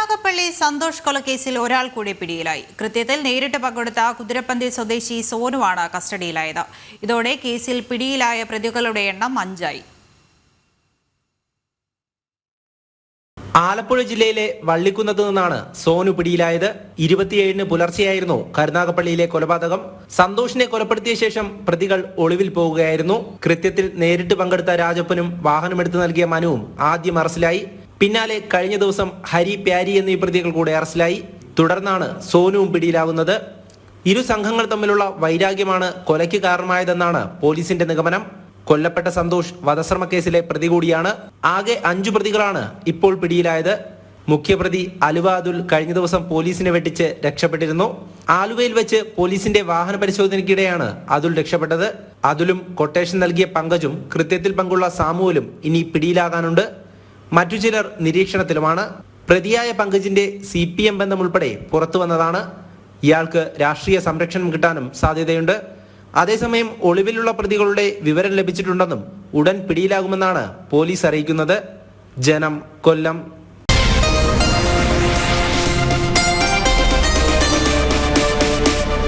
കരുനാഗപ്പള്ളി സന്തോഷ് കൊലക്കേസിൽ ഒരാൾ കൂടി പിടിയിലായി. കൃത്യത്തിൽ നേരിട്ട് പങ്കെടുത്ത കുതിരപ്പന്തി സ്വദേശി സോനുവാണ് കസ്റ്റഡിയിലായത്. ഇതോടെ കേസിൽ പിടിയിലായ പ്രതികളുടെ എണ്ണം അഞ്ചായി. ആലപ്പുഴ ജില്ലയിലെ വള്ളിക്കുന്നത്ത് നിന്നാണ് സോനു പിടിയിലായത്. ഇരുപത്തിയേഴിന് പുലർച്ചെയായിരുന്നു കരുനാഗപ്പള്ളിയിലെ കൊലപാതകം. സന്തോഷിനെ കൊലപ്പെടുത്തിയ ശേഷം പ്രതികൾ ഒളിവിൽ പോവുകയായിരുന്നു കൃത്യത്തിൽ നേരിട്ട് പങ്കെടുത്ത രാജപ്പനും വാഹനമെടുത്ത് നൽകിയ മനുവും ആദ്യം അറസ്റ്റിലായി. പിന്നാലെ കഴിഞ്ഞ ദിവസം ഹരി പ്യാരി എന്നീ പ്രതികൾ കൂടെ അറസ്റ്റിലായി. തുടർന്നാണ് സോനുവും പിടിയിലാകുന്നത് ഇരു സംഘങ്ങൾ തമ്മിലുള്ള വൈരാഗ്യമാണ് കൊലയ്ക്ക് കാരണമായതെന്നാണ് പോലീസിന്റെ നിഗമനം. കൊല്ലപ്പെട്ട സന്തോഷ് വധശ്രമ കേസിലെ പ്രതി കൂടിയാണ്. ആകെ അഞ്ചു പ്രതികളാണ് ഇപ്പോൾ പിടിയിലായത്. മുഖ്യപ്രതി അലുവ അതുൽ കഴിഞ്ഞ ദിവസം പോലീസിനെ വെട്ടിച്ച് രക്ഷപ്പെട്ടിരുന്നു. ആലുവയിൽ വെച്ച് പോലീസിന്റെ വാഹന പരിശോധനയ്ക്കിടെയാണ് അതുൽ രക്ഷപ്പെട്ടത്. അതുലും കൊട്ടേഷൻ നൽകിയ പങ്കജും കൃത്യത്തിൽ പങ്കുള്ള സാമുവലും ഇനി പിടിയിലാകാനുണ്ട്. മറ്റു ചിലർ നിരീക്ഷണത്തിലുമാണ്. പ്രതിയായ പങ്കജിന്റെ സി പി എം ബന്ധം ഉൾപ്പെടെ പുറത്തു വന്നതാണ്. ഇയാൾക്ക് രാഷ്ട്രീയ സംരക്ഷണം കിട്ടാനും സാധ്യതയുണ്ട്. അതേസമയം ഒളിവിലുള്ള പ്രതികളുടെ വിവരം ലഭിച്ചിട്ടുണ്ടെന്നും ഉടൻ പിടിയിലാകുമെന്നാണ് പോലീസ് അറിയിക്കുന്നത്. ജനം കൊല്ലം.